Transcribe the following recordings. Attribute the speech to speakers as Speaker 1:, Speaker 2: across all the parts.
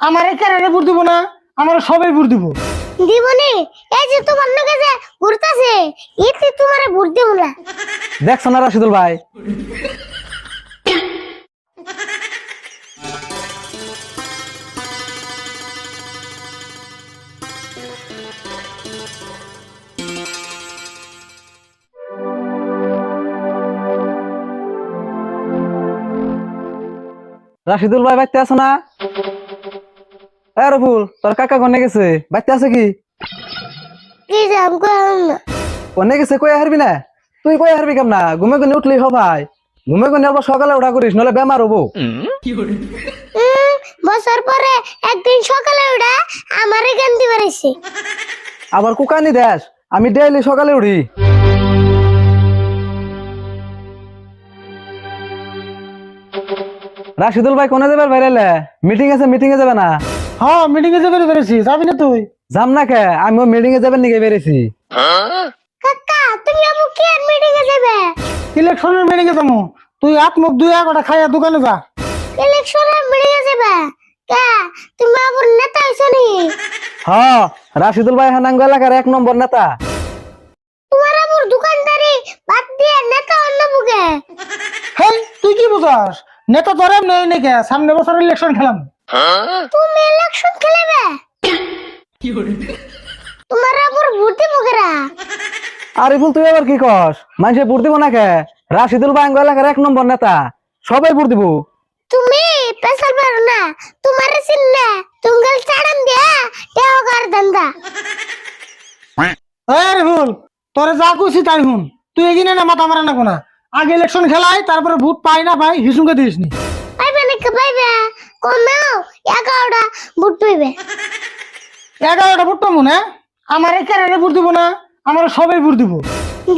Speaker 1: আমার এই ক্যারেটে ভোট দিব না? আমার সবাই ভোট দিব।
Speaker 2: দিবনি এই যে তোমার নাকি যে ঘুরতাছে এতে তোমারে ভোট দেব না।
Speaker 3: দেখছ না রাশিদুল ভাই? রাশিদুল ভাই বাইতে আছো না? রফুল তোর কাকা কোনে গেছে? বাইতে আছে কি?
Speaker 2: কি যে আমকো না
Speaker 3: কোনে গেছে কই হারবি না? তুই কই হারবি কেমন? না ঘুমে গুনে উঠলি হ ভাই ঘুমে গুনে আবার সকালে উঠা করিস নলে বেমার হব।
Speaker 2: বছর পরে একদিন সকালে উঠা আমারে গান্ধি বেড়েছে
Speaker 3: আবার কুকানি দেশ আমি ডেইলি সকালে উঠি। রাশিদুল ভাই কোনে যাবে বাইরে মিটিং আছে মিটিং এ যাবে না?
Speaker 1: হ্যাঁ মিটিং এ যাবে পেরেছি। যাবি না তুই?
Speaker 3: যাম না কে? আমিও মিটিং এ যাবেন নিকে বেরেছি
Speaker 2: কাকা তুমি আমু কি আর মিটিং এ যাবে?
Speaker 1: ইলেকশনের মিটিং এ যাব। তুই হাত মুখ দুই একটা খাইয়া দোকানে যা।
Speaker 2: ইলেকশনের মিটিং এ যাবে? কা? তুমি আবার নেতা হইছো নি?
Speaker 3: হ রাশিদুল ভাই হানাঙ্গ এলাকার এক নম্বর নেতা।
Speaker 2: তোমার আবার দোকানদারি বাদ দিয়ে নেতা অন্য বুকে
Speaker 1: হেই তুই কি বুঝাস? নেতা তোর নেই নাকি সামনে বছর ইলেকশন খেলাম।
Speaker 2: তুমি ইলেকশন খেলেবে। তোমার আবার ভোট দিব কেরা?
Speaker 3: আরিফুল তুই আবার কি কস? মানুষে ভোট দিব না কে রাশিদুল এলাকার এক নম্বর নেতা। সবাই ভোট দিব।
Speaker 2: তুমি পেশাল পারো না তোমার তুঙ্গল দিয়া টেও কর ধন্দা
Speaker 1: আরে ভুল তোরে যা কইছি তাই হুন তুই এগিনে না মাথা মারা না। কোনা আগে ইলেকশন খেলাই তারপরে ভোট পাই না পাই হিসুমকে দিস নি।
Speaker 2: পাইবে নাকি পাইবে? কমাও এগারোটা ভোট পাইবে।
Speaker 1: এগারোটা ভোট পাবো না? আমার এই ক্যারেটে ভোট দিব না আমার সবাই ভোট দিব।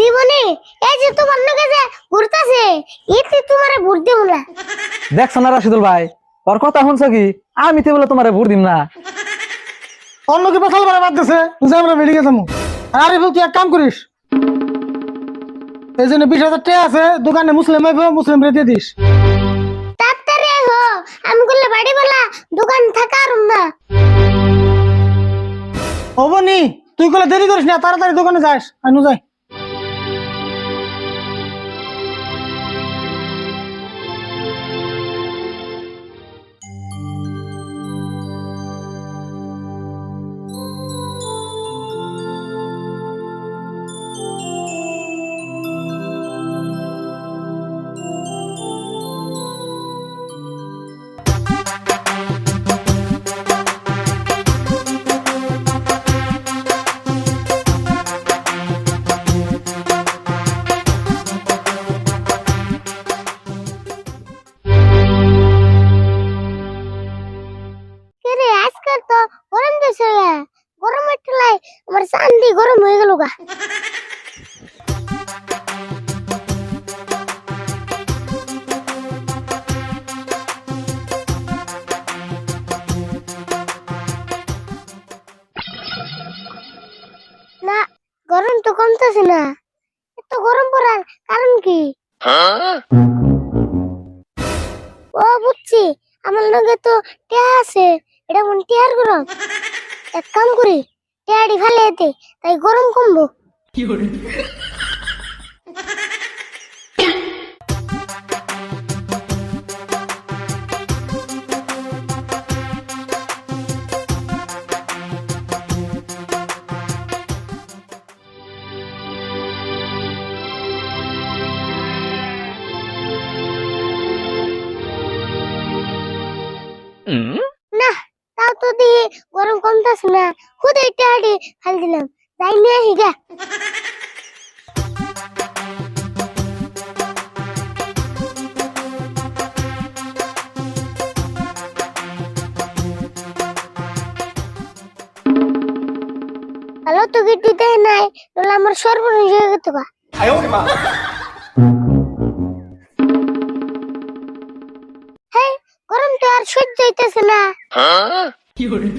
Speaker 2: দিবনি এই যে তোমার নাকি যে ঘুরতাছে এতে তোমারে ভোট দেব না।
Speaker 3: দেখছ না রাশিদুল ভাই? ওর কথা শুনছো কি? আমি তো বলে তোমার ভোট দিম না।
Speaker 1: অন্য কি পারা বাদ দিছে? বুঝে আমরা বেরিয়ে যাব আরে তুই এক কাম করিস। এই জন্য বিশ হাজার টাকা আছে দোকানে মুসলিম মুসলিম রেখে দিস। তুই কলে দেরি করিস না তাড়াতাড়ি দোকানে যাস আনু যাই।
Speaker 2: রে গরমের ঠেলায় আমার চান্দি গরম হয়ে গেল গা। না, গরম তো কমতেছে না। এত গরম পড়ার কারণ কি? ও বুঝছি, আমার লগে তো টিয়া আছে, এটা কোন টিয়ার গরম? এক কাম করি টিয়াটি ফেলে এতে তাই গরম কমবো। না তাও তো দিয়ে গরম কমতেছে না। খুদে টিয়াটি ফেলে দিলাম। যাই নিয়ে আসি গা। হ্যালো তো গিট্টি দেয় নাই? তাহলে আমার সর্বনাশ হয়ে গেত হ্যাঁ গরম তো আর সহ্য হইতেছে না। 有人。